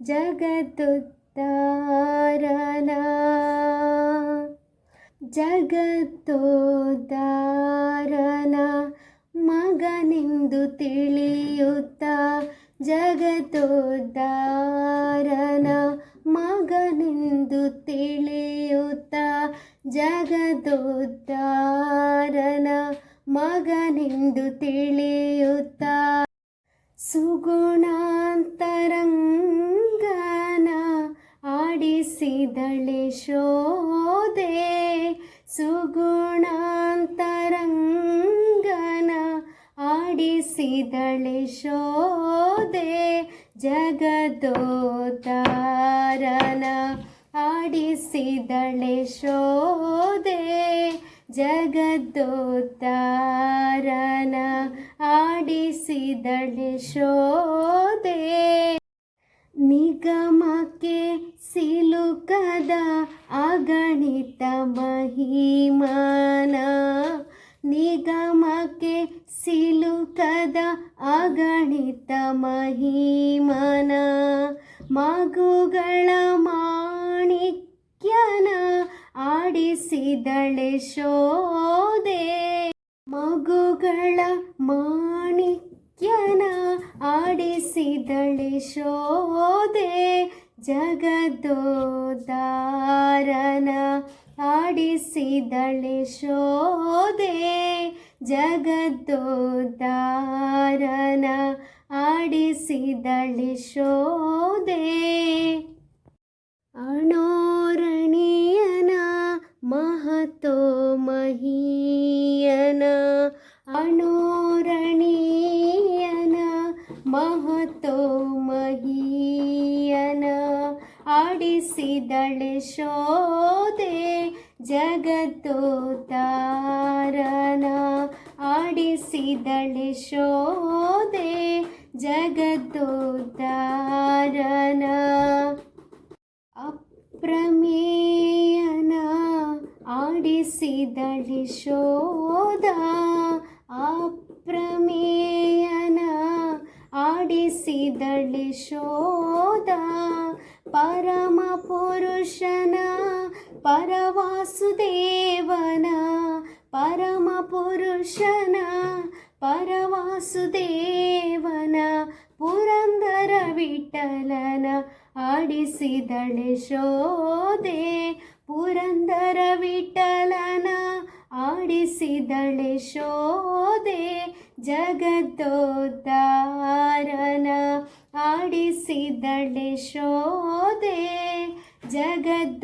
ಜಗತ್ತುತ್ತಾರನ ಜಗತ್ತೋದ್ಧಾರನ ಮಗನೆಂದು ತಿಳಿಯುತ್ತ ಜಗತ್ತೋದ್ಧಾರನ ಮಗನೆಂದು ತಿಳಿಯುತ್ತ ಜಗತ್ತೋದ್ಧಾರನ ಮಗನೆಂದು ತಿಳಿಯುತ್ತ ಸುಗುಣಾಂತರಂಗನ ಆಡಿಸಿದಳೆ ಶೋದೆ ಸುಗುಣಾಂತರಂಗನ ಆಡಿಸಿದಳೆ ಶೋದೆ ಜಗದೋತಾರನ ಆಡಿಸಿದಳೆ ಶೋದೆ ಜಗದೋತಾರನ ಆಡಿಸಿದಳೆ ಶೋದೆ ನಿಗಮಕ್ಕೆ ಸಿಲುಕದ ಅಗಣಿತ ಮಹಿಮಾನ. ನಿಗಮಕ್ಕೆ ಸಿಲುಕದ ಅಗಣಿತ ಮಹಿಮನ. ಮಗುಗಳ ಮಾಣಿಕ್ಯನ ಆಡಿಸಿದಳೆ ಶೋದೆ. ಮಗುಗಳ ಮಾಣಿಕ್ಯನ ಆಡಿಸಿದಳೆ ಶೋದೆ ಜಗದೋದಾರನ. ಆಡಿಸಿದಳೆ ಶೋದೆ ಜಗದೋದಾರನ. ಆಡಿಸಿದಳೆ ಶೋದೆ ಮಹೀಯನ ಆಡಿಸಿದಳೆ ಶೋದೆ ಜಗತ್ತೋದಾರನ ಆಡಿಸಿದಳೆ ಶೋದೆ ಜಗತ್ತೋದಾರನ ಅಪ್ರಮೇಯನ ಆಡಿಸಿದಳೆ ಶೋಧ ಅಪ್ರಮೇಯನ ಆಡಿಸಿದಳೆ ಶೋಧ ಪರಮ ಪುರುಷನ ಪರವಾಸುದೇವನ ಪರಮ ಪುರುಷನ ಪರವಾಸುದೇವನ ಪುರಂದರ ವಿಠಲನ ಆಡಿಸಿದಳೆ ಶೋದೆ ಪುರಂದರ ವಿಠಲನ ಆಡಿಸಿದಳೆ ಶೋದೆ ಜಗದೋದ್ಧಾರನ ಆಡಿಸಿದಳೆ ಶೋದೆ ಜಗದೋದ್ಧಾರನ